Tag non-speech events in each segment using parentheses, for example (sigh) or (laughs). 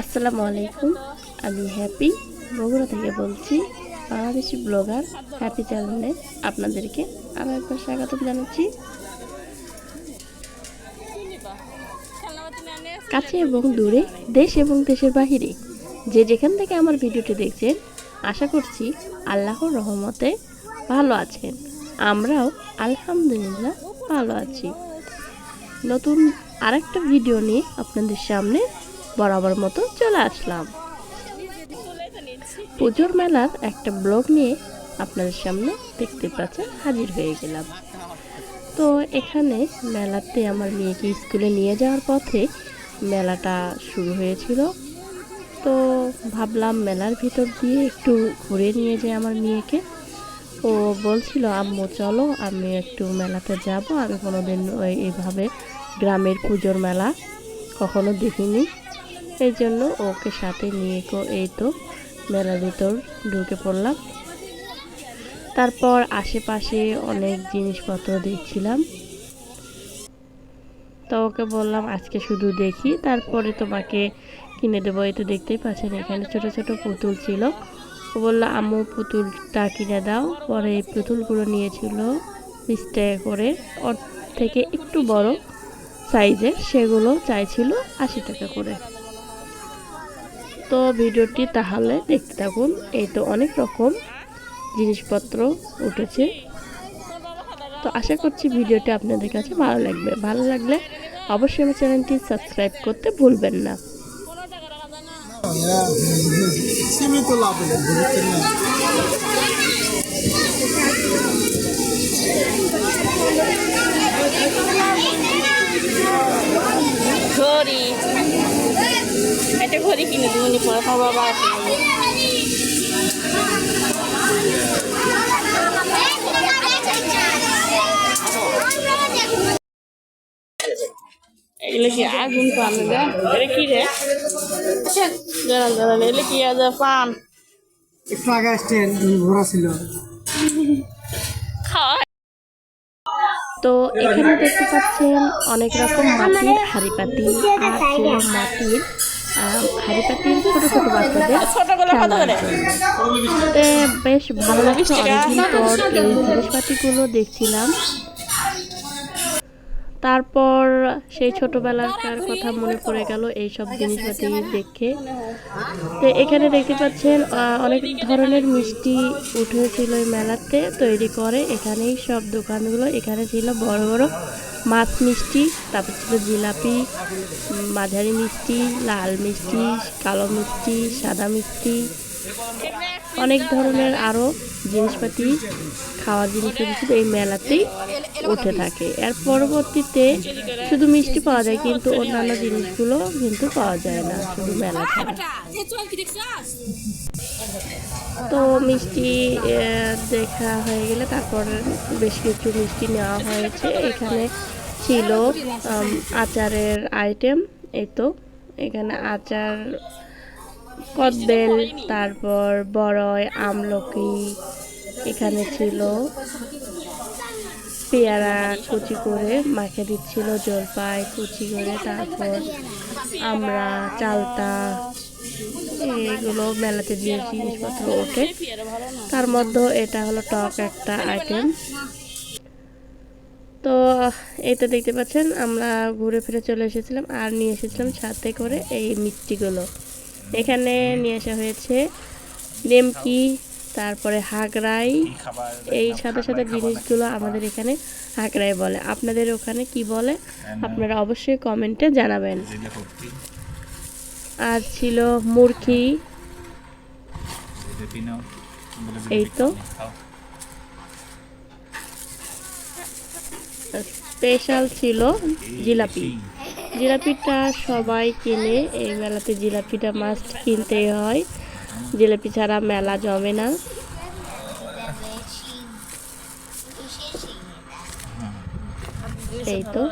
আসসালামু আলাইকুম। আমি হ্যাপি বগুড়া থেকে বলছি, বাংলাদেশি ব্লগার হ্যাপি চ্যানেলে আপনাদেরকে আরও একবার স্বাগত জানাচ্ছি। কাছে এবং দূরে, দেশ এবং দেশের বাহিরে যে যেখান থেকে আমার ভিডিওটি দেখছেন, আশা করছি আল্লাহর রহমতে ভালো আছেন। আমরাও আলহামদুলিল্লাহ ভালো আছি। নতুন আরেকটা ভিডিও নিয়ে আপনাদের সামনে বরাবর মতো চলে আসলাম। পুজোর মেলার একটা ব্লগ নিয়ে আপনাদের সামনে দেখতে পাচ্ছেন হাজির হয়ে গেলাম। তো এখানে মেলাতে আমার মেয়েকে স্কুলে নিয়ে যাওয়ার পথে মেলাটা শুরু হয়েছিল। তো ভাবলাম মেলার ভিতর দিয়ে একটু ঘুরে নিয়ে যাই আমার মেয়েকে। ও বলছিল, আম্মু, চলো, আমি একটু মেলাতে যাব। আমি কোনোদিন এইভাবে গ্রামের পুজোর মেলা কখনো দেখিনি। এই জন্য ওকে সাথে নিয়ে এই তো মেলার ভিতর ঢুকে পড়লাম। তারপর আশেপাশে অনেক জিনিসপত্র দেখছিলাম। তো ওকে বললাম, আজকে শুধু দেখি, তারপরে তোমাকে কিনে দেবো। এই তো দেখতেই পাচ্ছেন, এখানে ছোট ছোট পুতুল ছিল। ও বলল, আম্মু, পুতুলটা কিনে দাও। পরে এই পুতুলগুলো নিয়েছিল বিশ টাকা করে। ওর থেকে একটু বড় সাইজের, সেগুলো চাইছিল আশি টাকা করে। তো ভিডিওটি তাহলে দেখতে থাকুন। এই তো অনেক রকম জিনিসপত্র উঠেছে। তো আশা করছি ভিডিওটি আপনাদের কাছে ভালো লাগবে। ভালো লাগলে অবশ্যই আমার চ্যানেলটি সাবস্ক্রাইব করতে ভুলবেন না। একটা ঘড়ি কিনে দেবো নি পরে খাবার বাবা এগুলো কি আগুন পান? এটা কি রে? জানান জানান এগুলো কি আজ পান? একটু আগে আসছেন ঘোরা ছিল। খাওয়া তো এখানে দেখতে পাচ্ছেন অনেক রকম মাটির হাড়ি আর মাটির হাড়ি পাতিল ছোট ছোট বাচ্চাদের। বেশ ভালো লাগছে। অনেকদিন পর এই জিনিসপাতিগুলো দেখছিলাম। তারপর সেই ছোটবেলাকার কথা মনে পড়ে গেল এই সব জিনিসপাতি দেখে। তো এখানে দেখতে পাচ্ছেন অনেক ধরনের মিষ্টি উঠেছিল এই মেলাতে, তৈরি করে। এখানেই সব দোকানগুলো, এখানে ছিল বড় বড় মাছ মিষ্টি, তারপর ছিল জিলাপি মাঝারি মিষ্টি, লাল মিষ্টি, কালো মিষ্টি, সাদা মিষ্টি। অনেক ধরনের আরও জিনিসপাতি খাওয়া জিনিসপাতি এই মেলাতেই উঠে থাকে। এর পরবর্তীতে শুধু মিষ্টি পাওয়া যায়, কিন্তু অন্যান্য জিনিসগুলো কিন্তু পাওয়া যায় না, শুধু মেলা তো মিষ্টি দেখা হয়ে গেলে তারপর বেশ কিছু মিষ্টি নেওয়া হয়েছে। এখানে ছিল আচারের আইটেম এই তো। এখানে আচার কদবেল, তারপর বড়ই আমলকি এখানে ছিল। পেয়ারা কুচি করে মাখে দিচ্ছিল, জলপাই কুচি করে, তারপর আমরা চালতা, এগুলো মেলাতে যে জিনিসপত্র ওঠে। তার মধ্যে এটা হলো টক একটা আইটেম তো এটা দেখতে পাচ্ছেন, আমরা ঘুরে ফিরে চলে এসেছিলাম আর নিয়ে এসেছিলাম সাথে করে এই মিষ্টিগুলো। এখানে নিয়ে আসা হয়েছে নেমকি তারপরে হাগরাই এই সাথে সাথে জিনিসগুলো আমাদের এখানে হাগরাই বলে। আপনাদের ওখানে কি বলে? আপনারা অবশ্যই কমেন্টে জানাবেন। আর ছিল মুরগি এই তো। স্পেশাল ছিল জিলাপি। জিলাপিটা সবাই কিনে। এই মেলাতে জিলাপিটা মাস্ট কিনতে হয়। জিলাপি ছাড়া মেলা জমে না। এই তো।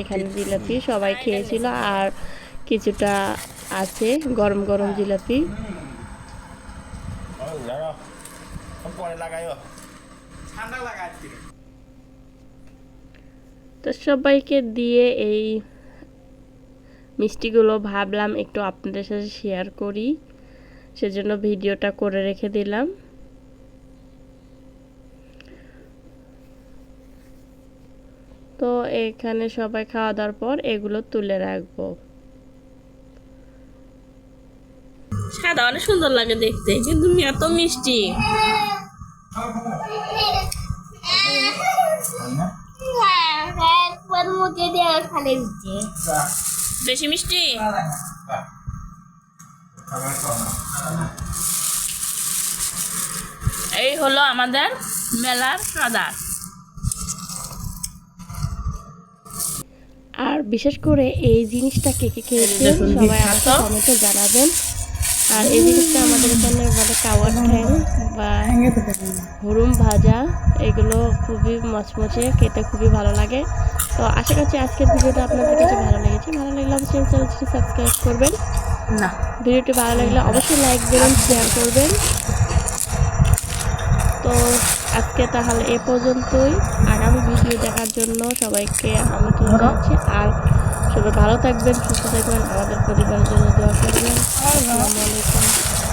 এখানে জিলাপি সবাই খেয়েছিল। আর কিছুটা আছে, গরম গরম জিলাপি। তো সবাইকে দিয়ে এই মিষ্টিগুলো ভাবলাম একটু আপনাদের সাথে শেয়ার করি। সেজন্য ভিডিওটা করে রেখে দিলাম। তো এখানে সবাই খাওয়া দাওয়ার পর এগুলো তুলে রাখব। সাদা অনেক সুন্দর লাগে দেখতে কিন্তু এত মিষ্টি। (laughs) মুখে দিয়ে খালি দিচ্ছে বেশি মিষ্টি? এই হলো আমাদের মেলার খাবার। আর বিশেষ করে এই জিনিসটা কে কে খেয়েছে দেখুন, সবাই আমাকে কমেন্টে জানাবেন। আর এই জিনিসটা আমাদের এখানে বলে কাওয়ার ঠ্যাং বা হুরুম ভাজা এগুলো খুবই মচমচে খেতে খুবই ভালো লাগে। তো আশা করছি আজকের ভিডিওটা আপনাদের কাছে ভালো লেগেছে। ভালো লাগলে অবশ্যই চ্যানেলটি সাবস্ক্রাইব করবেন। না। ভিডিওটি ভালো লাগলে অবশ্যই লাইক দেবেন শেয়ার করবেন। তো আজকে তাহলে এ পর্যন্তই। আগামী ভিডিও দেখার জন্য সবাইকে আমন্ত্রণ জানাচ্ছি। আর সবাই ভালো থাকবেন সুস্থ থাকবেন। আমাদের পরিবারের জন্য দোয়া করবেন। আসসালামু আলাইকুম